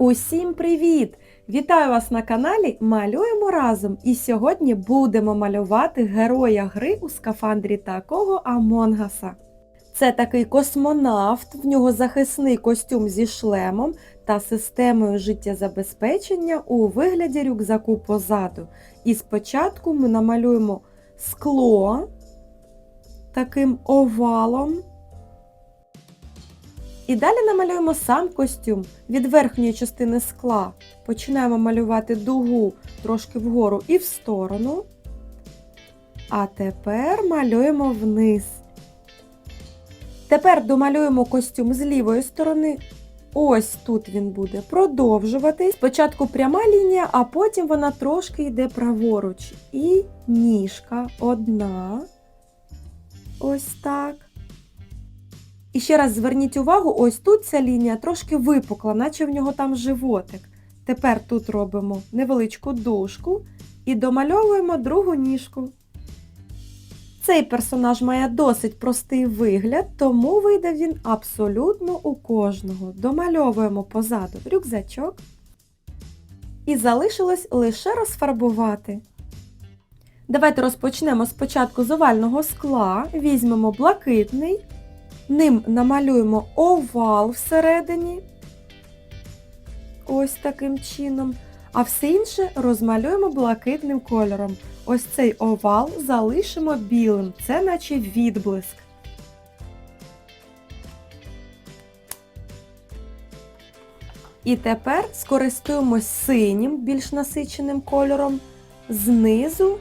Усім привіт! Вітаю вас на каналі Малюємо разом! І сьогодні будемо малювати героя гри у скафандрі такого Амонгаса. Це такий космонавт, в нього захисний костюм зі шлемом та системою життєзабезпечення у вигляді рюкзаку позаду. І спочатку ми намалюємо скло таким овалом. І далі намалюємо сам костюм від верхньої частини скла. Починаємо малювати дугу трошки вгору і в сторону. А тепер малюємо вниз. Тепер домалюємо костюм з лівої сторони. Ось тут він буде продовжувати. Спочатку пряма лінія, а потім вона трошки йде праворуч. І ніжка одна. Ось так. І ще раз зверніть увагу, ось тут ця лінія трошки випукла, наче в нього там животик. Тепер тут робимо невеличку дужку і домальовуємо другу ніжку. Цей персонаж має досить простий вигляд, тому вийде він абсолютно у кожного. Домальовуємо позаду рюкзачок. І залишилось лише розфарбувати. Давайте розпочнемо спочатку з овального скла, візьмемо блакитний. Ним намалюємо овал всередині. Ось таким чином. А все інше розмалюємо блакитним кольором. Ось цей овал залишимо білим. Це наче відблиск. І тепер скористуємось синім, більш насиченим кольором. Знизу,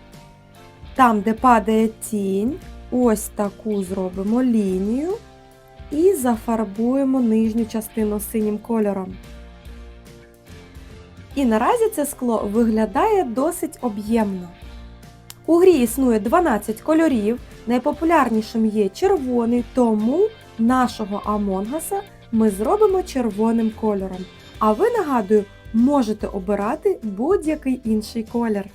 там, де падає тінь, ось таку зробимо лінію і зафарбуємо нижню частину синім кольором. І наразі це скло виглядає досить об'ємно. У грі існує 12 кольорів, найпопулярнішим є червоний, тому нашого Амонгаса ми зробимо червоним кольором. А ви, нагадую, можете обирати будь-який інший колір.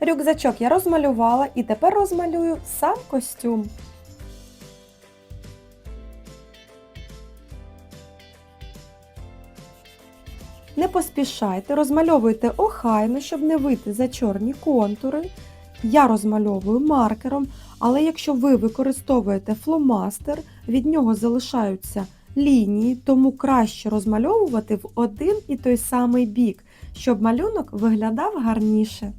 Рюкзачок я розмалювала і тепер розмалюю сам костюм. Не поспішайте, розмальовуйте охайно, щоб не вийти за чорні контури. Я розмальовую маркером, але якщо ви використовуєте фломастер, від нього залишаються лінії, тому краще розмальовувати в один і той самий бік, щоб малюнок виглядав гарніше.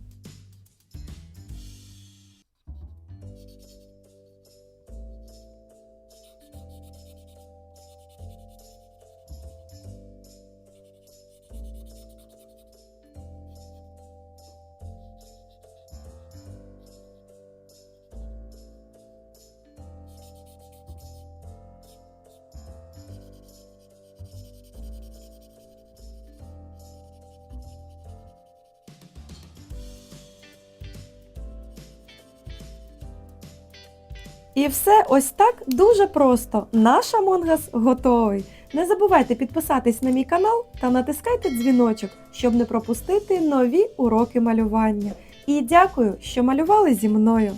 І все ось так дуже просто. Наш Амонгас готовий. Не забувайте підписатись на мій канал та натискайте дзвіночок, щоб не пропустити нові уроки малювання. І дякую, що малювали зі мною.